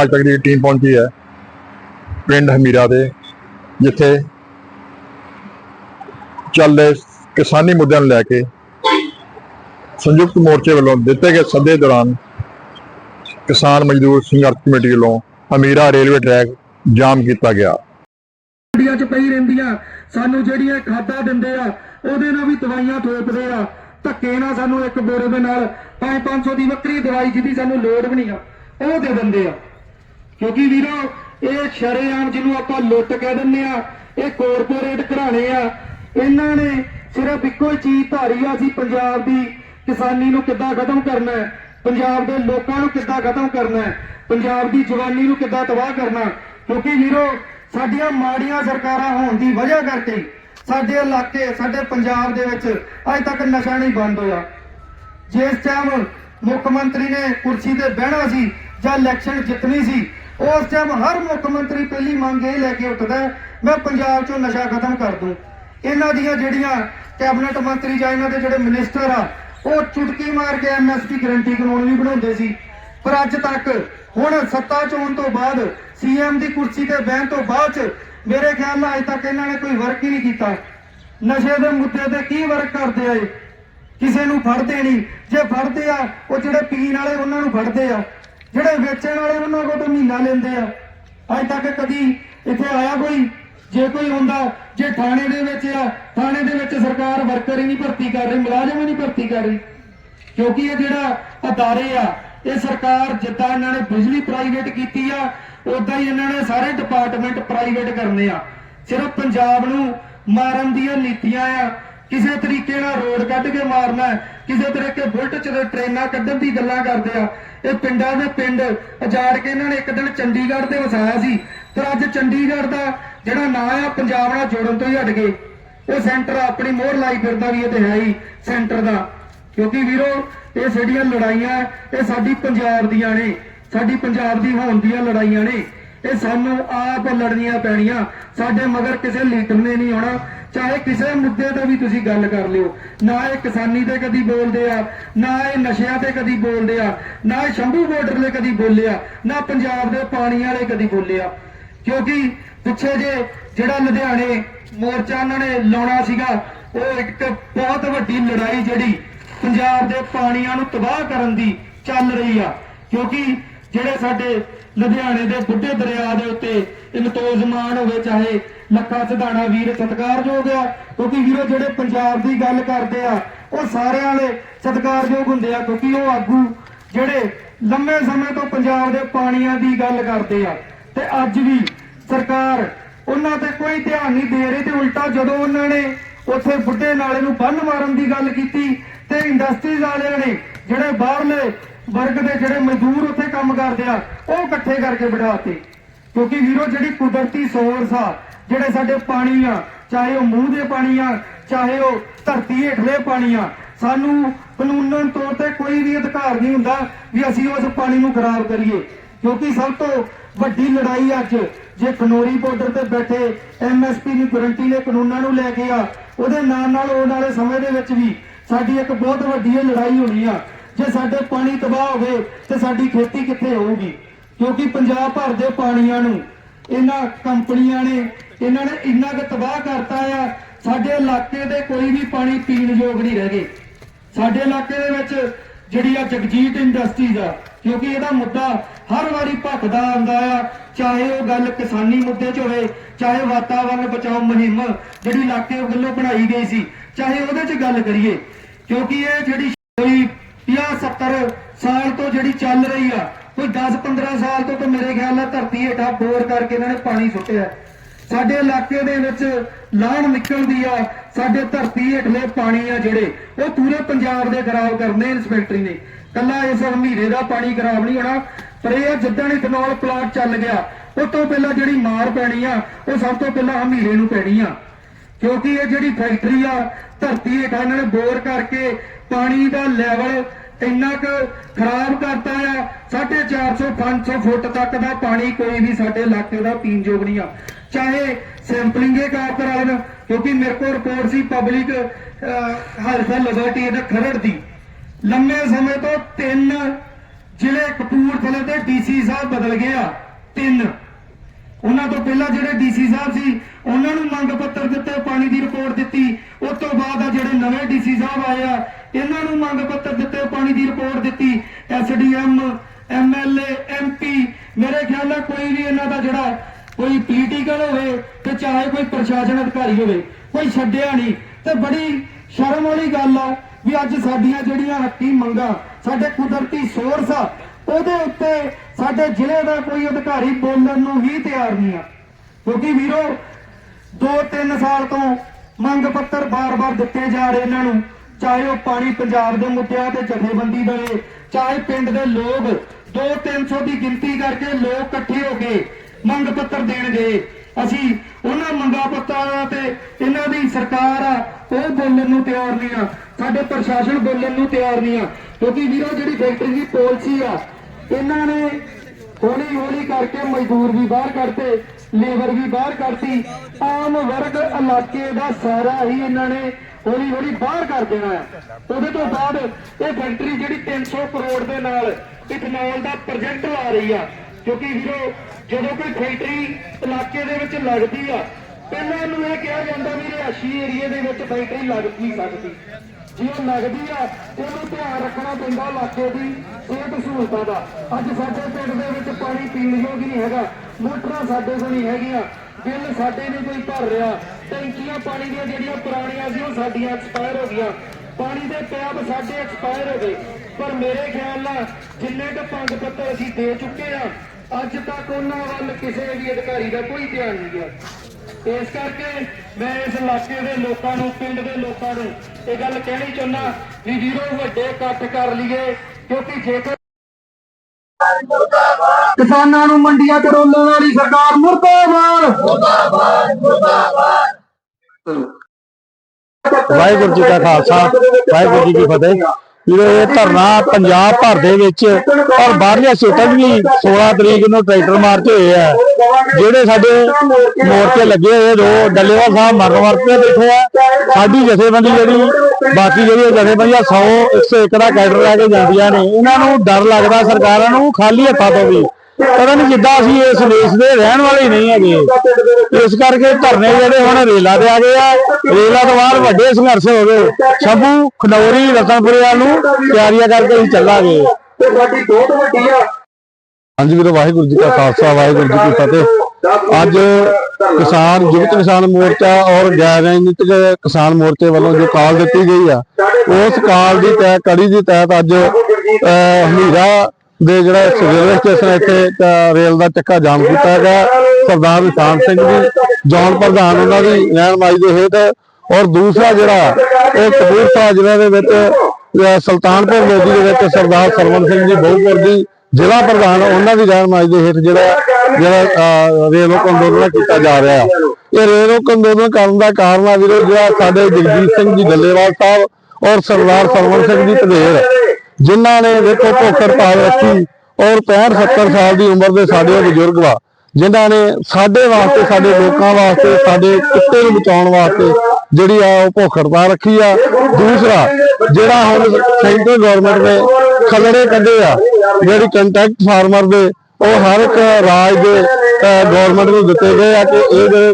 ਅਕਾਲ ਤਖਤ ਦੀ team ਪਹੁੰਚੀ ਹੈ। ਪਿੰਡ ਹਮੀਰਾ ਦੇ, ਜਿੱਥੇ ਚੱਲਦੇ ਕਿਸਾਨੀ ਮੁੱਦਿਆਂ ਨੂੰ ਲੈ ਕੇ ਸੰਯੁਕਤ ਮੋਰਚੇ ਵੱਲੋਂ ਦਿੱਤੇ ਗਏ ਸੱਦੇ ਦੌਰਾਨ ਕਿਸਾਨ ਮਜ਼ਦੂਰ ਸੰਘਰਸ਼ ਕਮੇਟੀ ਵੱਲੋਂ ਹਮੀਰਾ ਰੇਲਵੇ ਟਰੈਕ ਜਾਮ ਕੀਤਾ ਗਿਆ। ਮੰਡੀਆਂ 'ਚ ਪਈ ਰਹਿੰਦੀਆਂ ਸਾਨੂੰ ਜਿਹੜੀਆਂ ਖਾਦਾਂ ਦਿੰਦੇ ਆ, ਉਹਦੇ ਨਾਲ ਵੀ ਦਵਾਈਆਂ ਥੋਪਦੇ ਆ। ਧੱਕੇ ਨਾਲ ਸਾਨੂੰ ਇੱਕ ਬੋਰੇ ਦੇ ਨਾਲ 5-500 ਦੀ ਵੱਖਰੀ ਦਵਾਈ ਜਿਹਦੀ ਸਾਨੂੰ ਲੋੜ ਵੀ ਨਹੀਂ ਆ, ਉਹ ਦੇ ਦਿੰਦੇ ਆ। ਕਿਉਂਕਿ ਵੀਰੋ, ਇਹ ਸ਼ਰੇਆਮ ਜਿਹਨੂੰ ਆਪਾਂ ਲੁੱਟ ਕਹਿ ਦਿੰਦੇ ਆ, ਇਹ ਕਾਰਪੋਰੇਟ ਘਰਾਣੇ ਆ। ਇਹਨਾਂ ਨੇ ਸਿਰਫ ਇੱਕੋ ਹੀ ਚੀਜ਼ ਧਾਰੀ ਆ ਸੀ ਪੰਜਾਬ ਦੀ, ਕਿਸਾਨੀ ਨੂੰ ਕਿੱਦਾਂ ਖਤਮ ਕਰਨਾ ਹੈ, ਪੰਜਾਬ ਦੇ ਲੋਕਾਂ ਨੂੰ ਕਿੱਦਾਂ ਖਤਮ ਕਰਨਾ ਹੈ, ਪੰਜਾਬ ਦੀ ਜਵਾਨੀ ਨੂੰ ਕਿੱਦਾਂ ਤਬਾਹ ਕਰਨਾ ਕਿਉਂਕਿ ਵੀਰੋ, ਸਾਡੀਆਂ ਮਾੜੀਆਂ ਸਰਕਾਰਾਂ ਹੋਣ ਦੀ ਵਜ੍ਹਾ ਕਰਕੇ ਸਾਡੇ ਇਲਾਕੇ, ਸਾਡੇ ਪੰਜਾਬ ਦੇ ਵਿੱਚ ਅਜੇ ਤੱਕ ਨਸ਼ਾ ਨਹੀਂ ਬੰਦ ਹੋਇਆ। ਜਿਸ ਟਾਈਮ ਮੁੱਖ ਮੰਤਰੀ ਨੇ ਕੁਰਸੀ ਤੇ ਬਹਿਣਾ ਸੀ ਜਾਂ ਇਲੈਕਸ਼ਨ ਜਿੱਤਣੀ ਸੀ ਉਸ ਟਾਈਮ ਹਰ ਮੁੱਖ ਮੰਤਰੀ ਪਹਿਲੀ ਮੰਗ ਇਹ ਲੈ ਕੇ ਉੱਠਦਾ ਮੈਂ ਪੰਜਾਬ 'ਚੋਂ ਨਸ਼ਾ ਖਤਮ ਕਰ ਦੂੰ। ਇਹਨਾਂ ਦੀਆਂ ਜਿਹੜੀਆਂ ਕੈਬਨਿਟ ਮੰਤਰੀ ਜਾਂ ਇਹਨਾਂ ਦੇ ਜਿਹੜੇ ਮਿਨਿਸਟਰ ਆ, ਉਹ ਚੁਟਕੀ ਮਾਰ ਕੇ ਐਮਐਸਪੀ ਗਰੰਟੀ ਕਾਨੂੰਨ ਵੀ ਬਣਾਉਂਦੇ ਸੀ। ਪਰ ਅੱਜ ਤੱਕ ਹੁਣ ਸੱਤਾ ਚੋਣ ਤੋਂ ਬਾਅਦ ਸੀਐਮ ਦੀ ਕੁਰਸੀ ਤੇ ਬਹਿਣ ਤੋਂ ਬਾਅਦ ਚ ਮੇਰੇ ਖਿਆਲ ਨਾਲ ਅਜੇ ਤੱਕ ਇਹਨਾਂ ਨੇ ਕੋਈ ਵਰਕ ਹੀ ਨਹੀਂ ਕੀਤਾ। ਨਸ਼ੇ ਦੇ ਮੁੱਦੇ ਤੇ ਕੀ ਵਰਕ ਕਰਦੇ ਆ ਕਿਸੇ ਨੂੰ ਫੜਦੇ ਨਹੀਂ। ਜੇ ਫੜਦੇ ਆ, ਉਹ ਜਿਹੜੇ ਪੀਣ ਵਾਲੇ ਉਹਨਾਂ ਨੂੰ ਫੜਦੇ ਆ। ਜਿਹੜੇ ਵੇਚਣ ਵਾਲੇ ਉਹਨਾਂ ਕੋਲ ਤਾਂ ਮਹੀਨਾ ਲੈਂਦੇ ਆ। ਅੱਜ ਤੱਕ ਕਦੀ ਇੱਥੇ ਆਇਆ ਕੋਈ? ਜੇ ਕੋਈ ਹੁੰਦਾ ਜੇ ਥਾਣੇ ਦੇ ਵਿੱਚ ਆ, ਥਾਣੇ ਦੇ ਵਿੱਚ ਸਰਕਾਰ ਵਰਕਰ ਹੀ ਨਹੀਂ ਭਰਤੀ ਕਰ ਰਹੀ, ਮੁਲਾਜ਼ਮ ਹੀ ਨਹੀਂ ਭਰਤੀ ਕਰ ਰਹੀ। ਕਿਉਂਕਿ ਇਹ ਜਿਹੜਾ ਅਦਾਰੇ ਆ, ਇਹ ਸਰਕਾਰ ਜਿੱਦਾਂ ਇਹਨਾਂ ਨੇ ਬਿਜਲੀ ਪ੍ਰਾਈਵੇਟ ਕੀਤੀ ਆ ਉਦਾਂ ਹੀ ਇਹਨਾਂ ਨੇ ਸਾਰੇ ਡਿਪਾਰਟਮੈਂਟ ਪ੍ਰਾਈਵੇਟ ਕਰਨੇ ਆ। ਸਿਰਫ ਪੰਜਾਬ ਨੂੰ ਮਾਰਨ ਦੀਆਂ ਨੀਤੀਆਂ ਆ ਕਿਸੇ ਤਰੀਕੇ ਨਾਲ ਰੋਡ ਕੱਢ ਕੇ ਮਾਰਨਾ ਕਿਸੇ ਤਰੀਕੇ ਬੁਲਟ ਚ ਟ੍ਰੇਨਾਂ ਕੱਢਣ ਦੀ ਗੱਲਾਂ ਕਰਦੇ ਆ। ਇਹ ਪਿੰਡਾਂ ਦੇ ਪਿੰਡ, ਉਜਾੜ ਕੇ ਇਹਨਾਂ ਨੇ ਇੱਕ ਦਿਨ ਚੰਡੀਗੜ੍ਹ ਤੇ ਵਸਾਇਆ ਸੀ। ਤੇ ਅੱਜ ਚੰਡੀਗੜ੍ਹ ਦਾ ਜਿਹੜਾ ਨਾਂ ਆ, ਪੰਜਾਬ ਨਾਲ ਜੋੜਨ ਤੋਂ ਹੀ ਹਟ ਗਏ। ਉਹ ਸੈਂਟਰ ਆਪਣੀ ਮੋਹਰ ਲਾਈ ਫਿਰਦਾ ਵੀ ਇਹ ਤੇ ਹੈ ਹੀ, ਸੈਂਟਰ ਦਾ। ਕਿਉਂਕਿ ਵੀਰੋ, ਇਹ ਸਾਡੀਆਂ ਲੜਾਈਆਂ, ਇਹ ਸਾਡੀ ਪੰਜਾਬ ਦੀਆਂ ਨੇ। ਸਾਡੀ ਪੰਜਾਬ ਦੀ ਹੋਣ ਦੀਆਂ ਲੜਾਈਆਂ ਨੇ। ਇਹ ਸਾਨੂੰ ਆਪ ਲੜਨੀਆਂ ਪੈਣੀਆਂ। ਸਾਡੇ ਮਗਰ ਕਿਸੇ ਲੀਡਰ ਨੇ ਨਹੀਂ ਆਉਣਾ। ਚਾਹੇ ਕਿਸੇ ਮੁੱਦੇ ਤੇ ਵੀ ਤੁਸੀਂ ਗੱਲ ਕਰ ਲਿਓ, ਨਾ ਇਹ ਕਿਸਾਨੀ ਤੇ ਕਦੀ ਬੋਲਦੇ ਆ, ਨਾ ਇਹ ਨਸ਼ਿਆਂ ਤੇ ਕਦੀ ਬੋਲਦੇ ਆ, ਨਾ ਇਹ ਸ਼ੰਭੂ ਬਾਰਡਰ ਤੇ ਕਦੀ ਬੋਲਿਆ ਨਾ ਪੰਜਾਬ ਦੇ ਪਾਣੀ ਵਾਲੇ ਕਦੀ ਬੋਲਿਆ ਕਿਉਂਕਿ ਪਿੱਛੇ ਜੇ ਜਿਹੜਾ ਲੁਧਿਆਣੇ ਮੋਰਚਾ ਉਹਨਾਂ ਨੇ ਲਾਉਣਾ ਸੀਗਾ, ਉਹ ਇੱਕ ਬਹੁਤ ਵੱਡੀ ਲੜਾਈ ਜਿਹੜੀ ਪੰਜਾਬ ਦੇ ਪਾਣੀਆਂ ਨੂੰ ਤਬਾਹ ਕਰਨ ਦੀ ਚੱਲ ਰਹੀ ਆ। ਕਿਉਂਕਿ ਜਿਹੜੇ ਸਾਡੇ ਲੁਧਿਆਣੇ ਦੇ ਬੁੱਢੇ ਦਰਿਆ ਦੇ ਉੱਤੇ ਇਨਤੋਜ਼ਮਾਨ ਹੋਵੇ, ਚਾਹੇ ਲੱਖਾ ਸਿਧਾਣਾ ਵੀਰ ਸਤਿਕਾਰਯੋਗ ਆ, ਕਿਉਂਕਿ ਵੀਰੋ ਜਿਹੜੇ ਪੰਜਾਬ ਦੀ ਗੱਲ ਕਰਦੇ ਆ, ਉਹ ਸਾਰਿਆਂ ਵਾਲੇ ਸਤਿਕਾਰਯੋਗ ਹੁੰਦੇ ਆ, ਕਿਉਂਕਿ ਉਹ ਆਗੂ ਜਿਹੜੇ ਲੰਮੇ ਸਮੇਂ ਤੋਂ ਪੰਜਾਬ ਦੇ ਪਾਣੀਆਂ ਦੀ ਗੱਲ ਕਰਦੇ ਆ। ਤੇ ਅੱਜ ਵੀ ਸਰਕਾਰ ਉਹਨਾਂ ਤੇ ਕੋਈ ਧਿਆਨ ਨਹੀਂ ਦੇ ਰਹੀ, ਤੇ ਉਲਟਾ ਜਦੋਂ ਉਹਨਾਂ ਨੇ ਉੱਥੇ ਬੁੱਢੇ ਨਾਲੇ ਨੂੰ ਬੰਨ ਮਾਰਨ ਦੀ ਗੱਲ ਕੀਤੀ, ਤੇ ਇੰਡਸਟਰੀਜ਼ ਵਾਲਿਆਂ ਨੇ ਜਿਹੜੇ ਬਾਹਰਲੇ ਵਰਗ ਦੇ ਜਿਹੜੇ ਮਜ਼ਦੂਰ ਉੱਥੇ ਕੰਮ ਕਰਦੇ ਆ, ਉਹ ਇਕੱਠੇ ਕਰਕੇ ਬਿਠਾਤੇ ਕਿਉਂਕਿ ਵੀਰੋ ਜਿਹੜੀ ਕੁਦਰਤੀ ਸੋਰਸ ਆ ਜਿਹੜੇ ਸਾਡੇ ਪਾਣੀ ਆ, ਚਾਹੇ ਉਹ ਮੂੰਹ ਦੇ ਪਾਣੀ ਆ, ਚਾਹੇ ਉਹ ਧਰਤੀ ਹੇਠਲੇ ਪਾਣੀ ਆ, ਸਾਨੂੰ ਕਾਨੂੰਨਨ ਤੌਰ ਤੇ ਕੋਈ ਵੀ ਅਧਿਕਾਰ ਨਹੀਂ ਹੁੰਦਾ ਵੀ ਅਸੀਂ ਉਸ ਪਾਣੀ ਨੂੰ ਖਰਾਬ ਕਰੀਏ। ਕਿਉਂਕਿ ਸਭ ਤੋਂ ਵੱਡੀ ਲੜਾਈ ਅੱਜ ਜੇ ਖਨੋਰੀ ਬਾਰਡਰ ਤੇ ਬੈਠੇ ਐਮਐਸਪੀ ਦੀ ਗਰੰਟੀ ਦੇ ਕਾਨੂੰਨਾਂ ਨੂੰ ਲੈ ਕੇ ਆ, ਉਹਦੇ ਨਾਲ ਨਾਲ ਆਉਣ ਵਾਲੇ ਸਮੇਂ ਦੇ ਵਿੱਚ ਵੀ ਸਾਡੀ ਇੱਕ ਬਹੁਤ ਵੱਡੀ ਲੜਾਈ ਹੋਣੀ ਆ। ਜੇ ਸਾਡੇ ਪਾਣੀ ਤਬਾਹ ਹੋਵੇ ਤੇ ਸਾਡੀ ਖੇਤੀ ਕਿੱਥੇ ਹੋਊਗੀ? ਕਿਉਂਕਿ ਪੰਜਾਬ ਭਰ ਦੇ ਪਾਣੀਆਂ ਨੂੰ ਇਹਨਾਂ ਕੰਪਨੀਆਂ ਨੇ ਇਹਨਾਂ ਨੇ ਇੰਨਾ ਕੁ ਤਬਾਹ ਕਰਤਾ ਆ, ਸਾਡੇ ਇਲਾਕੇ ਦੇ ਕੋਈ ਵੀ ਪਾਣੀ ਪੀਣ ਯੋਗ ਨਹੀਂ ਰਹਿ ਗਏ। ਸਾਡੇ ਇਲਾਕੇ ਦੇ ਵਿੱਚ ਜਿਹੜੀ ਆ ਜਗਜੀਤ ਇੰਡਸਟਰੀਜ਼ ਆ, ਕਿਉਂਕਿ ਇਹਦਾ ਮੁੱਦਾ ਹਰ ਵਾਰੀ ਭਖਦਾ ਆਉਂਦਾ ਆ, ਚਾਹੇ ਉਹ ਗੱਲ ਕਿਸਾਨੀ ਮੁੱਦੇ 'ਚ ਹੋਵੇ, ਚਾਹੇ ਵਾਤਾਵਰਣ ਬਚਾਓ ਮੁਹਿੰਮ ਜਿਹੜੀ ਇਲਾਕੇ ਵੱਲੋਂ ਬਣਾਈ ਗਈ ਸੀ, ਚਾਹੇ ਉਹਦੇ 'ਚ ਗੱਲ ਕਰੀਏ, ਕਿਉਂਕਿ ਇਹ ਜਿਹੜੀ ਕੋਈ 50 70 ਸਾਲ ਤੋਂ ਜਿਹੜੀ ਚੱਲ ਰਹੀ ਆ, ਕੋਈ 10 15 ਸਾਲ ਤੋਂ ਤਾਂ ਮੇਰੇ ਖਿਆਲ ਨਾਲ ਧਰਤੀ ਹੇਠਾਂ ਬੋਰ ਕਰਕੇ ਇਹਨਾਂ ਨੇ ਪਾਣੀ ਸੁੱਟਿਆ। ਸਾਡੇ ਇਲਾਕੇ ਦੇ ਵਿੱਚ ਲਾਣ ਨਿਕਲਦੀ ਆ, ਸਾਡੇ ਧਰਤੀ ਹੇਠਲੇ ਪਾਣੀ ਆ ਜਿਹੜੇ, ਉਹ ਪੂਰੇ ਪੰਜਾਬ ਦੇ ਖਰਾਬ ਕਰਨੇ ਇੰਸਪੈਕਟਰੀ ਨੇ। ਕੱਲਾ ਇਸ ਹਮੀਰੇ ਦਾ ਪਾਣੀ ਖਰਾਬ ਨਹੀਂ ਹੋਣਾ, ਪਰ ਇਹ ਆ ਜਿੱਦਾਂ ਇਥਨੋਲ ਪਲਾਂਟ ਚੱਲ ਗਿਆ, ਉਹ ਤੋਂ ਪਹਿਲਾਂ ਜਿਹੜੀ ਮਾਰ ਪੈਣੀ ਆ, ਉਹ ਸਭ ਤੋਂ ਪਹਿਲਾਂ ਹਮੀਰੇ ਨੂੰ ਪੈਣੀ ਆ। ਕਿਉਂਕਿ ਇਹ ਜਿਹੜੀ ਫੈਕਟਰੀ ਆ, ਧਰਤੀ ਹੇਠਾਂ ਇਹਨਾਂ ਨੇ ਬੋਰ ਕਰਕੇ ਪਾਣੀ ਦਾ ਲੈਵਲ ਇੰਨਾ ਕੁ ਖਰਾਬ ਕਰਤਾ ਆ 450 500 ਫੁੱਟ ਤੱਕ ਦਾ ਪਾਣੀ ਕੋਈ ਵੀ ਸਾਡੇ ਇਲਾਕੇ ਦਾ ਪੀਣ ਯੋਗ ਨਹੀਂ ਆ। ਚਾਹੇ ਸੈਂਪਲਿੰਗ ਇਹ ਕਰਾਉਣ, ਕਿਉਂਕਿ ਮੇਰੇ ਕੋਲ ਰਿਪੋਰਟ ਸੀ ਪਬਲਿਕ ਹੈਲਥ ਲਿਬਰਟੀ ਇਹਦਾ ਖਰੜ ਦੀ। ਲੰਮੇ ਸਮੇਂ ਤੋਂ ਤਿੰਨ ਜ਼ਿਲ੍ਹੇ ਕਪੂਰਥਲੇ ਦੇ ਡੀਸੀ ਸਾਹਿਬ ਬਦਲ ਗਏ ਆ, ਤਿੰਨ। ਉਹਨਾਂ ਤੋਂ ਪਹਿਲਾਂ ਜਿਹੜੇ ਡੀਸੀ ਸਾਹਿਬ ਸੀ, ਉਹਨਾਂ ਨੂੰ ਮੰਗ ਪੱਤਰ ਦਿੱਤੇ, ਪਾਣੀ ਦੀ ਰਿਪੋਰਟ ਦਿੱਤੀ। ਉਸ ਤੋਂ ਬਾਅਦ ਆ ਜਿਹੜੇ ਨਵੇਂ ਡੀਸੀ ਸਾਹਿਬ ਆਏ ਆ ਇਹਨਾਂ ਨੂੰ ਮੰਗ ਪੱਤਰ ਦਿੱਤੇ, ਪਾਣੀ ਦੀ ਰਿਪੋਰਟ ਦਿੱਤੀ ਐਸਡੀਐਮ ਐਮਐਲਏ ਐਮਪੀ ਮੇਰੇ ਖਿਆਲ ਨਾਲ ਕੋਈ ਵੀ ਇਹਨਾਂ ਦਾ ਜਿਹੜਾ ਕੋਈ ਪੋਲੀਟੀਕਲ ਹੋਵੇ ਤੇ ਚਾਹੇ ਕੋਈ ਪ੍ਰਸ਼ਾਸਨ ਅਧਿਕਾਰੀ ਹੋਵੇ, ਕੋਈ ਛੱਡਿਆ ਨਹੀਂ। ਤੇ ਬੜੀ ਸ਼ਰਮ ਵਾਲੀ ਗੱਲ ਆ ਵੀ ਅੱਜ ਸਾਡੀਆਂ ਜਿਹੜੀਆਂ ਹੱਕੀ ਮੰਗਾਂ, ਸਾਡੇ ਕੁਦਰਤੀ ਸੋਰਸ ਆ, ਉਹਦੇ ਉੱਤੇ ਸਾਡੇ ਜ਼ਿਲ੍ਹੇ ਦਾ ਕੋਈ ਅਧਿਕਾਰੀ ਬੋਲਣ ਨੂੰ ਹੀ ਤਿਆਰ ਨਹੀਂ ਆ। ਕਿਉਂਕਿ ਵੀਰੋ 2-3 ਸਾਲ ਤੋਂ ਮੰਗ ਪੱਤਰ ਬਾਰ-ਬਾਰ ਦਿੱਤੇ ਜਾ ਰਹੇ ਇਹਨਾਂ ਨੂੰ। ਚਾਹੇ ਉਹ ਪਾਣੀ ਪੰਜਾਬ ਦੇ ਮੁੱਦਿਆਂ ਤੇ ਜਥੇਬੰਦੀ ਬਣੇ ਚਾਹੇ ਪਿੰਡ ਦੇ ਲੋਕ 2-300 ਦੀ ਗਿਣਤੀ ਕਰਕੇ ਲੋਕ ਇਕੱਠੇ ਹੋ ਕੇ ਮੰਗ ਪੱਤਰ ਦੇਣਗੇ। ਅਸੀਂ ਉਹਨਾਂ ਮੰਗਾਂ ਪੱਤਰਾਂ ਤੇ ਇਹਨਾਂ ਦੀ ਸਰਕਾਰ ਆ, ਉਹ ਬੋਲਣ ਨੂੰ ਤਿਆਰ ਨਹੀਂ ਆ। ਸਾਡੇ ਪ੍ਰਸ਼ਾਸਨ ਬੋਲਣ ਨੂੰ ਤਿਆਰ ਨਹੀਂ ਆ। ਕਿਉਂਕਿ ਵੀਰੋ, ਜਿਹੜੀ ਫੈਕਟਰੀ ਦੀ ਪਾਲਿਸੀ ਆ, ਇਹਨਾਂ ਨੇ ਹੌਲੀ ਹੌਲੀ ਕਰਕੇ ਮਜ਼ਦੂਰ ਵੀ ਬਾਹਰ ਕੱਢਤੇ। ਲੇਬਰ ਵੀ ਬਾਹਰ ਕੱਢਤੀ। ਆਮ ਵਰਗ ਇਲਾਕੇ ਦਾ ਸਾਰਾ ਹੀ ਇਹਨਾਂ ਨੇ ਹੌਲੀ ਹੌਲੀ ਬਾਹਰ ਕਰ ਦੇਣਾ ਹੈ। ਉਹਦੇ ਤੋਂ ਬਾਅਦ ਇਹ ਫੈਕਟਰੀ ਜਿਹੜੀ 300 ਕਰੋੜ ਦੇ ਨਾਲ ਇਥਨੋਲ ਦਾ ਪ੍ਰੋਜੈਕਟ ਲਾ ਰਹੀ ਆ, ਕਿਉਂਕਿ ਵੀਰੋ, ਜਦੋਂ ਕੋਈ ਫੈਕਟਰੀ ਇਲਾਕੇ ਦੇ ਵਿੱਚ ਲੱਗਦੀ ਆ, ਪਹਿਲਾਂ ਨੂੰ ਇਹ ਕਿਹਾ ਜਾਂਦਾ ਵੀ ਰਿਹਾਸ਼ੀ ਏਰੀਏ ਦੇ ਵਿੱਚ ਫੈਕਟਰੀ ਲੱਗ ਨਹੀਂ ਸਕਦੀ। ਜੇ ਲੱਗਦੀ ਆ ਤੇ ਧਿਆਨ ਰੱਖਣਾ ਪੈਂਦਾ ਇਲਾਕੇ ਦੀ ਸਿਹਤ ਸਹੂਲਤਾਂ ਦਾ। ਅੱਜ ਸਾਡੇ ਪਿੰਡ ਦੇ ਵਿੱਚ ਪਾਣੀ ਪੀਣ ਯੋਗ ਨਹੀਂ ਹੈਗਾ, ਮੋਟਰਾਂ ਸਾਡੇ ਕੋਲ ਨਹੀਂ ਹੈਗੀਆਂ, ਬਿੱਲ ਸਾਡੇ ਨਹੀਂ ਕੋਈ ਭਰ ਰਿਹਾ। ਟੈਂਕੀਆਂ ਪਾਣੀ ਦੀਆਂ ਜਿਹੜੀਆਂ ਪੁਰਾਣੀਆਂ ਸੀ, ਉਹ ਸਾਡੀਆਂ ਐਕਸਪਾਇਰ ਹੋ ਗਈਆਂ। ਪਾਣੀ ਦੇ ਪੈਪ ਸਾਡੇ ਐਕਸਪਾਇਰ ਹੋ ਗਏ। ਪਰ ਮੇਰੇ ਖਿਆਲ ਨਾਲ ਜਿੰਨੇ ਕੁ ਪੰਜ ਪੱਤਰ ਅਸੀਂ ਦੇ ਚੁੱਕੇ ਆ, ਅੱਜ ਤੱਕ ਉਹਨਾਂ ਵੱਲ ਕਿਸੇ ਵੀ ਅਧਿਕਾਰੀ ਦਾ ਕੋਈ ਧਿਆਨ ਨਹੀਂ ਗਿਆ। ਇਸ ਕਰਕੇ ਮੈਂ ਇਸ ਇਲਾਕੇ ਦੇ ਲੋਕਾਂ ਨੂੰ ਪਿੰਡ ਦੇ ਲੋਕਾਂ ਨੂੰ ਇਹ ਗੱਲ ਕਹਿਣੀ ਚਾਹੁੰਦਾ ਵੀ ਵੀਰੋ ਵੱਡੇ ਇਕੱਠ ਕਰ ਲਈਏ ਕਿਉਂਕਿ ਜੇਕਰ ਕਿਸਾਨਾਂ ਨੂੰ ਮੰਡੀਆਂ 'ਚ ਰੋਲਣ ਵਾਲੀ ਸਰਕਾਰ ਮੁਰਦਾਬਾਦ। ਵਾਹਿਗੁਰੂ ਜੀ ਕਾ ਖਾਲਸਾ ਵਾਹਿਗੁਰੂ ਜੀ ਕੀ ਫਤਿਹ। ਵੀਰੋ ਇਹ ਧਰਨਾ ਪੰਜਾਬ ਭਰ ਦੇ ਵਿੱਚ ਔਰ ਬਾਹਰਲੀਆਂ ਸਟੇਟਾਂ 'ਚ ਵੀ 16 ਤਰੀਕ ਨੂੰ ਟਰੈਕਟਰ ਮਾਰਚ ਹੋਏ ਆ। ਜਿਹੜੇ ਸਾਡੇ ਮੋਰਚੇ ਲੱਗੇ ਹੋਏ ਦੋ ਡੱਲੇਵਾਲ ਸਾਹਿਬ ਮਰਨ ਵਰਤੇ ਬੈਠੇ ਆ, ਸਾਡੀ ਜਥੇਬੰਦੀ ਜਿਹੜੀ, ਬਾਕੀ ਜਿਹੜੀ ਜਥੇਬੰਦੀਆਂ 100 101 ਦਾ ਕੈਡਰ ਲੈ ਕੇ ਜਾਂਦੀਆਂ ਨੇ। ਇਹਨਾਂ ਨੂੰ ਡਰ ਲੱਗਦਾ ਸਰਕਾਰਾਂ ਨੂੰ, ਖਾਲੀ ਹੱਥਾਂ ਤੋਂ ਵੀ। ਪਤਾ ਨਹੀਂ ਜਿੱਦਾਂ ਅਸੀਂ ਇਸ ਦੇਸ਼ ਦੇ ਰਹਿਣ ਵਾਲੇ ਨਹੀਂ ਹੈਗੇ। ਇਸ ਕਰਕੇ ਧਰਨੇ ਜਿਹੜੇ ਹੁਣ ਰੇਲਾ ਤੇ ਆ ਗਏ ਆ। ਰੇਲਾ ਤੋਂ ਬਾਅਦ ਵੱਡੇ ਸੰਘਰਸ਼ ਹੋ ਗਏ। ਸ਼ੰਭੂ ਖਨੌਰੀ ਰਤਨਪੁਰੇ ਵੱਲ ਨੂੰ ਤਿਆਰੀਆਂ ਕਰਕੇ ਅਸੀਂ ਚੱਲਾਂਗੇ। ਤੇ ਸਾਡੀ ਬਹੁਤ ਵੱਡੀ ਆ ਹਾਂਜੀ ਵੀਰੋ ਵਾਹਿਗੁਰੂ ਜੀ ਕਾ ਖਾਲਸਾ ਵਾਹਿਗੁਰੂ ਜੀ ਕੀ ਫਤਿਹ। ਅੱਜ ਕਿਸਾਨ ਯੁਵਕ ਕਿਸਾਨ ਮੋਰਚਾ ਔਰ ਗੈਰ ਰਾਜਨੀਤਿਕ ਕਿਸਾਨ ਮੋਰਚੇ ਵੱਲੋਂ ਜੋ ਕਾਲ ਦਿੱਤੀ ਗਈ ਆ ਉਸ ਕਾਲ ਦੀ ਤਹਿ ਕੜੀ ਦੀ ਤਹਿਤ ਅੱਜ ਅਹ, ਹਮੀਰਾ ਦੇ ਜਿਹੜਾ ਰੇਲਵੇ ਸਟੇਸ਼ਨ ਇੱਥੇ ਰੇਲ ਦਾ ਚੱਕਾ ਜਾਮ ਕੀਤਾ ਗਿਆ ਸਰਦਾਰ ਨਿਸ਼ਾਨ ਸਿੰਘ ਜੀ ਜੌਨ ਪ੍ਰਧਾਨ ਉਹਨਾਂ ਦੀ ਰਹਿਨਮਾਈ ਦੇ ਹੇਠ ਔਰ ਦੂਸਰਾ ਜਿਹੜਾ, ਇਹ ਕਪੂਰਥਲਾ ਜ਼ਿਲ੍ਹੇ ਦੇ ਵਿੱਚ ਸੁਲਤਾਨਪੁਰ ਲੋਧੀ ਦੇ ਵਿੱਚ ਸਰਦਾਰ ਸਰਵਨ ਸਿੰਘ ਜੀ ਬਹੁਪੁਰ ਜੀ ਜ਼ਿਲ੍ਹਾ ਪ੍ਰਧਾਨ, ਉਹਨਾਂ ਦੀ ਰਹਿਨਮਾਈ ਦੇ ਹੇਠ ਜਿਹੜਾ ਜਿਹੜਾ ਰੇਲ ਰੋਕੋ ਅੰਦੋਲਨ ਕੀਤਾ ਜਾ ਰਿਹਾ ਇਹ ਰੇਲ ਰੋਕੋ ਅੰਦੋਲਨ ਕਰਨ ਦਾ ਕਾਰਨ ਆ ਵੀਰੋ, ਜਿਹੜਾ ਸਾਡੇ ਜਗਜੀਤ ਸਿੰਘ ਜੀ ਗੱਲੇਵਾਲ ਸਾਹਿਬ ਔਰ ਸਰਦਾਰ ਸਰਵਨ ਸਿੰਘ ਜੀ ਧਨੇਰ ਜਿਨ੍ਹਾਂ ਨੇ ਦੇਖੋ ਭੁੱਖ ਹੜਤਾਲ ਰੱਖੀ, ਔਰ 65 70 ਸਾਲ ਦੀ ਉਮਰ ਦੇ ਸਾਡੇ ਬਜ਼ੁਰਗ ਵਾ, ਜਿਨ੍ਹਾਂ ਨੇ ਸਾਡੇ ਵਾਸਤੇ, ਸਾਡੇ ਲੋਕਾਂ ਵਾਸਤੇ, ਸਾਡੇ ਕਿੱਤੇ ਨੂੰ ਬਚਾਉਣ ਵਾਸਤੇ ਜਿਹੜੀ ਆ ਉਹ ਭੁੱਖ ਹੜਤਾਲ ਰੱਖੀ ਆ। ਦੂਸਰਾ, ਜਿਹੜਾ ਹੁਣ ਸੈਂਟਰ ਗਵਰਨਮੈਂਟ ਨੇ ਖਲੜੇ ਕੱਢੇ ਆ, ਜਿਹੜੀ ਕੰਟੈਕਟ ਫਾਰਮਰ ਦੇ, ਉਹ ਹਰ ਇੱਕ ਰਾਜ ਦੇ ਗਵਰਨਮੈਂਟ ਨੂੰ ਦਿੱਤੇ ਗਏ ਆ ਕਿ ਇਹ ਜਿਹੜੇ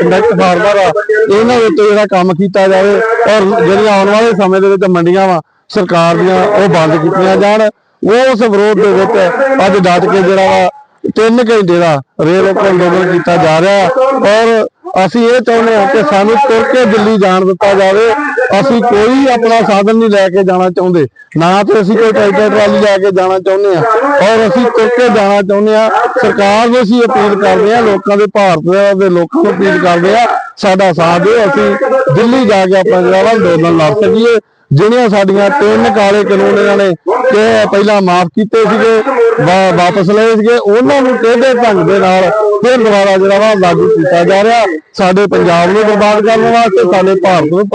ਕੰਟੈਕਟ ਫਾਰਮਰ ਆ, ਇਹਨਾਂ ਦੇ ਉੱਤੇ ਜਿਹੜਾ ਕੰਮ ਕੀਤਾ ਜਾਵੇ, ਔਰ ਜਿਹੜੀਆਂ ਆਉਣ ਵਾਲੇ ਸਮੇਂ ਦੇ ਵਿੱਚ ਮੰਡੀਆਂ ਵਾ ਸਰਕਾਰ ਦੀਆਂ ਉਹ ਬੰਦ ਕੀਤੀਆਂ ਜਾਣ ਉਸ ਵਿਰੋਧ ਦੇ ਵਿੱਚ ਅੱਜ ਡਟ ਕੇ ਜਿਹੜਾ ਵਾ ਤਿੰਨ ਘੰਟੇ ਦਾ ਰੇਲ ਰੋਕੋ ਕੀਤਾ ਜਾ ਰਿਹਾ। ਔਰ ਅਸੀਂ ਇਹ ਚਾਹੁੰਦੇ ਹਾਂ ਕਿ ਸਾਨੂੰ ਤੁਰ ਕੇ ਦਿੱਲੀ ਜਾਣ ਦਿੱਤਾ ਜਾਵੇ। ਅਸੀਂ ਕੋਈ ਆਪਣਾ ਸਾਧਨ ਨਹੀਂ ਲੈ ਕੇ ਜਾਣਾ ਚਾਹੁੰਦੇ। ਨਾ ਤੇ ਅਸੀਂ ਕੋਈ ਟਰੈਕਟਰ ਟਰਾਲੀ ਲੈ ਕੇ ਜਾਣਾ ਚਾਹੁੰਦੇ ਹਾਂ। ਔਰ ਅਸੀਂ ਤੁਰ ਕੇ ਜਾਣਾ ਚਾਹੁੰਦੇ ਹਾਂ। ਸਰਕਾਰ ਨੂੰ ਅਸੀਂ ਅਪੀਲ ਕਰਦੇ ਹਾਂ, ਲੋਕਾਂ ਦੇ ਭਾਰਤ ਦੇ ਲੋਕਾਂ ਨੂੰ ਅਪੀਲ ਕਰਦੇ ਹਾਂ, ਸਾਡਾ ਸਾਥ ਦਿਓ। ਅਸੀਂ ਦਿੱਲੀ ਜਾ ਕੇ ਆਪਣਾ ਜਿਹੜਾ ਵਾ ਅੰਦੋਲਨ ਲੜ ਸਕੀਏ। ਜਿਹੜੀਆਂ ਸਾਡੀਆਂ ਤਿੰਨ ਕਾਲੇ ਕਾਨੂੰਨ ਇਹਨਾਂ ਨੇ ਕਿ ਪਹਿਲਾਂ ਮਾਫ ਕੀਤੇ ਸੀਗੇ ਵਾਪਸ ਲਏ ਸੀਗੇ ਉਹਨਾਂ ਨੂੰ ਕਿਹਦੇ ਢੰਗ ਦੇ ਨਾਲ ਫਿਰ ਦੁਬਾਰਾ ਜਿਹੜਾ ਵਾ ਲਾਗੂ ਕੀਤਾ ਜਾ ਰਿਹਾ। ਸਾਡੇ ਪੰਜਾਬ ਨੂੰ ਬਰਬਾਦ ਕਰਨ ਵਾਸਤੇ ਸਾਡੇ ਭਾਰਤ ਨੂੰ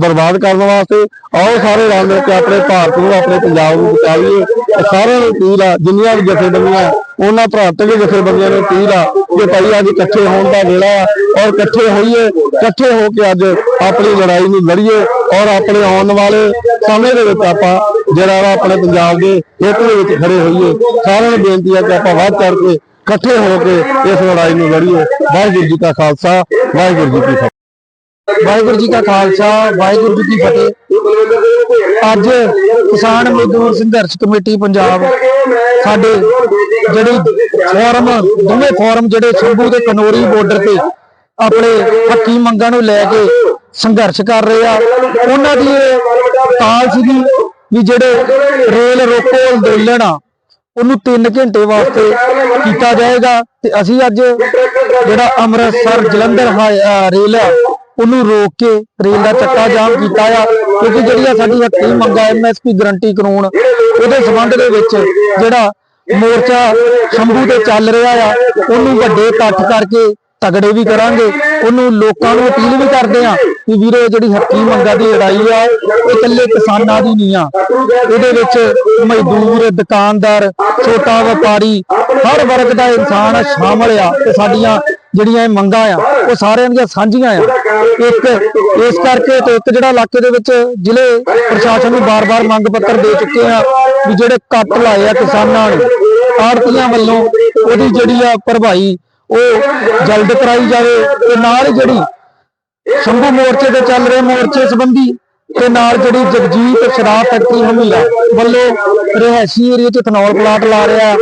ਬਰਬਾਦ ਕਰਨ ਵਾਸਤੇ ਆਓ ਸਾਰੇ ਰਲ ਮਿਲ ਕੇ ਆਪਣੇ ਭਾਰਤ ਨੂੰ ਆਪਣੇ ਪੰਜਾਬ ਨੂੰ ਬਚਾਈਏ। ਸਾਰਿਆਂ ਨੂੰ ਅਪੀਲ ਆ ਜਿੰਨੀਆਂ ਵੀ ਜਥੇਬੰਦੀਆਂ ਉਹਨਾਂ ਭਰਾਤਕ ਜਥੇਬੰਦੀਆਂ ਨੂੰ ਅਪੀਲ ਆ ਕਿ ਭਾਈ ਅੱਜ ਇਕੱਠੇ ਹੋਣ ਦਾ ਵੇਲਾ ਔਰ ਇਕੱਠੇ ਹੋਈਏ ਇਕੱਠੇ ਹੋ ਕੇ ਅੱਜ ਆਪਣੀ ਲੜਾਈ ਨੂੰ ਲੜੀਏ। ਔਰ ਆਪਣੇ ਆਉਣ ਵਾਲੇ ਸਮੇਂ ਦੇ ਵਿੱਚ ਆਪਾਂ ਜਿਹੜਾ ਵਾ ਆਪਣੇ ਪੰਜਾਬ ਦੇ ਹਿੱਤ ਦੇ ਵਿੱਚ ਖੜੇ ਹੋਈਏ, ਸਾਰਿਆਂ ਨੂੰ ਬੇਨਤੀ ਹੈ ਕਿ ਆਪਾਂ ਵੱਧ ਚੜ ਕੇ ਇਕੱਠੇ ਹੋ ਕੇ ਇਸ ਲੜਾਈ ਨੂੰ ਲੜੀਏ। ਵਾਹਿਗੁਰੂ ਜੀ ਕਾ ਖਾਲਸਾ, ਵਾਹਿਗੁਰੂ ਜੀ ਕੀ ਫਤਿਹ। ਵਾਹਿਗੁਰੂ ਜੀ ਕਾ ਖਾਲਸਾ, ਵਾਹਿਗੁਰੂ ਜੀ ਕੀ ਫਤਿਹ। ਅੱਜ ਕਿਸਾਨ ਮਜ਼ਦੂਰ ਸੰਘਰਸ਼ ਕਮੇਟੀ ਪੰਜਾਬ ਸਾਡੇ ਜਿਹੜੀ ਫੋਰਮ, ਦੋਵੇਂ ਫੋਰਮ ਜਿਹੜੇ ਸ਼ੰਭੂ ਦੇ ਕਨੋਰੀ ਬਾਰਡਰ ਤੇ ਆਪਣੇ ਹੱਕੀ ਮੰਗਾਂ ਨੂੰ ਲੈ ਕੇ ਸੰਘਰਸ਼ ਕਰ ਰਹੇ ਆ। ਉਹਨਾਂ ਦੀ ਇਹ ਕਾਲ ਸੀਗੀ ਵੀ ਜਿਹੜੇ ਰੇਲ ਰੋਕੋ ਅੰਦੋਲਨ ਆ, ਉਹਨੂੰ 3 ਘੰਟੇ ਵਾਸਤੇ ਕੀਤਾ ਜਾਏਗਾ ਤੇ ਅਸੀਂ ਅੱਜ ਜਿਹੜਾ ਅੰਮ੍ਰਿਤਸਰ ਜਲੰਧਰ ਰੇਲ ਆ, ਉਹਨੂੰ ਰੋਕ ਕੇ ਰੇਲ ਦਾ ਚੱਕਾ ਜਾਮ ਕੀਤਾ ਆ। ਕਿਉਂਕਿ ਜਿਹੜੀ ਆ ਸਾਡੀ ਹੱਕੀ ਮੰਗਾ ਐਮਐਸਪੀ ਗਰੰਟੀ ਕਾਨੂੰਨ, ਉਹਦੇ ਸੰਬੰਧ ਦੇ ਵਿੱਚ ਜਿਹੜਾ ਮੋਰਚਾ ਸ਼ੰਭੂ ਤੇ ਚੱਲ ਰਿਹਾ ਆ, ਉਹਨੂੰ ਵੱਡੇ ਇਕੱਠ ਕਰਕੇ ਤਗੜੇ ਵੀ ਕਰਾਂਗੇ, ਉਹਨੂੰ ਲੋਕਾਂ ਨੂੰ ਅਪੀਲ ਵੀ ਕਰਦੇ ਆ ਕਿ ਵੀਰੋ ਜਿਹੜੀ ਹੱਕੀ ਮੰਗਾਂ ਦੀ ਲੜਾਈ ਆ ਇਹ ਇਕੱਲੇ ਕਿਸਾਨਾਂ ਦੀ ਨਹੀਂ ਆ। ਇਹਦੇ ਵਿੱਚ ਮਜ਼ਦੂਰ, ਦੁਕਾਨਦਾਰ, ਛੋਟਾ ਵਪਾਰੀ, ਹਰ ਵਰਗ ਦਾ ਇਨਸਾਨ ਸ਼ਾਮਲ ਆ ਤੇ ਸਾਡੀਆਂ ਜਿਹੜੀਆਂ ਇਹ ਮੰਗਾਂ ਆ, ਉਹ ਸਾਰਿਆਂ ਦੀਆਂ ਸਾਂਝੀਆਂ ਆ। ਇੱਕ ਇਸ ਕਰਕੇ ਤੇ ਇੱਕ ਜਿਹੜਾ ਇਲਾਕੇ ਦੇ ਵਿੱਚ ਜ਼ਿਲ੍ਹੇ ਪ੍ਰਸ਼ਾਸਨ ਨੂੰ ਬਾਰ-ਬਾਰ ਮੰਗ ਪੱਤਰ ਦੇ ਚੁੱਕੇ ਆ ਵੀ ਜਿਹੜੇ ਕੱਟ ਲਾਏ ਆ ਕਿਸਾਨਾਂ ਨੇ, ਆੜਤੀਆਂ ਵੱਲੋਂ ਉਹਦੀ ਜਿਹੜੀ ਆ ਭਰਵਾਈ ਉਹ ਜਲਦ ਕਰਾਈ ਜਾਵੇ ਤੇ ਨਾਲ ਹੀ ਜਿਹੜੀ ਸ਼ੰਭੂ ਮੋਰਚੇ ਤੇ ਚੱਲ ਰਹੇ ਮੋਰਚੇ ਸੰਬੰਧੀ ਤੇ ਨਾਲ ਜਿਹੜੀ ਜਗਜੀਤ ਸ਼ਰਾਬ ਫੈਕਟਰੀ ਹਮੀਰਾ ਵੱਲੋਂ ਰਿਹਾਇਸ਼ੀ ਏਰੀਆ 'ਚ ਇਥਨੋਲ ਪਲਾਂਟ ਲਾ ਰਿਹਾ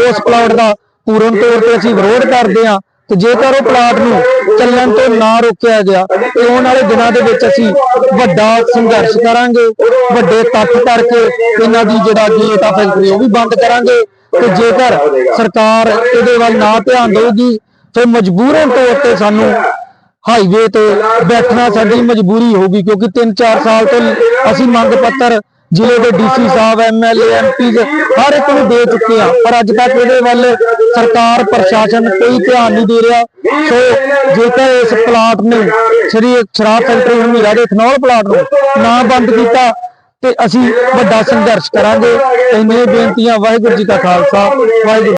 ਉਸ ਪਲਾਂਟ ਦਾ ਪੂਰਨ ਤੌਰ ਤੇ ਅਸੀਂ ਵਿਰੋਧ ਕਰਦੇ ਹਾਂ ਤੇ ਜੇਕਰ ਉਹ ਪਲਾਂਟ ਨੂੰ ਚੱਲਣ ਤੋਂ ਨਾ ਰੋਕਿਆ ਗਿਆ, ਤੇ ਆਉਣ ਵਾਲੇ ਦਿਨਾਂ ਦੇ ਵਿੱਚ ਅਸੀਂ ਵੱਡਾ ਸੰਘਰਸ਼ ਕਰਾਂਗੇ, ਵੱਡੇ ਤੱਥ ਕਰਕੇ ਇਹਨਾਂ ਦੀ ਜਿਹੜਾ ਗੇਟ ਫੈਕਟਰੀ ਉਹ ਵੀ ਬੰਦ ਕਰਾਂਗੇ। ਤੇ ਜੇਕਰ ਸਰਕਾਰ ਇਹਦੇ ਵੱਲ ਨਾ ਧਿਆਨ ਦੇਊਗੀ, ਤੇ ਮਜਬੂਰਨ ਤੌਰ ਤੇ ਸਾਨੂੰ ਹਾਈਵੇ ਤੇ ਬੈਠਣਾ ਸਾਡੀ ਮਜਬੂਰੀ ਹੋਊਗੀ, ਕਿਉਂਕਿ 3-4 ਸਾਲ ਤੋਂ ਅਸੀਂ ਮੰਗ ਪੱਤਰ ਜ਼ਿਲ੍ਹੇ ਦੇ ਡੀਸੀ ਸਾਹਿਬ ਐਮਐਲਏ ਐਮਪੀ ਹਰ ਇੱਕ ਨੂੰ ਦੇ ਚੁੱਕੇ ਆ ਪਰ ਅੱਜ ਤੱਕ ਇਹਦੇ ਵੱਲ ਸਰਕਾਰ, ਪ੍ਰਸ਼ਾਸਨ ਕੋਈ ਧਿਆਨ ਨਹੀਂ ਦੇ ਰਿਹਾ। ਸੋ ਜੇਕਰ ਇਸ ਪਲਾਟ ਨੂੰ ਸ਼੍ਰੀ ਸ਼ਰਾਬ ਫੈਕਟਰੀ ਹਮੀਰਾ ਦੇ ਇਥਨੋਲ ਪਲਾਟ ਨੂੰ ਨਾ ਬੰਦ ਕੀਤਾ, ਤੇ ਅਸੀਂ ਵੱਡਾ ਸੰਘਰਸ਼ ਕਰਾਂਗੇ। ਇੰਨੇ ਬੇਨਤੀਆਂ, ਵਾਹਿਗੁਰੂ ਜੀ ਕਾ ਖਾਲਸਾ, ਵਾਹਿਗੁਰੂ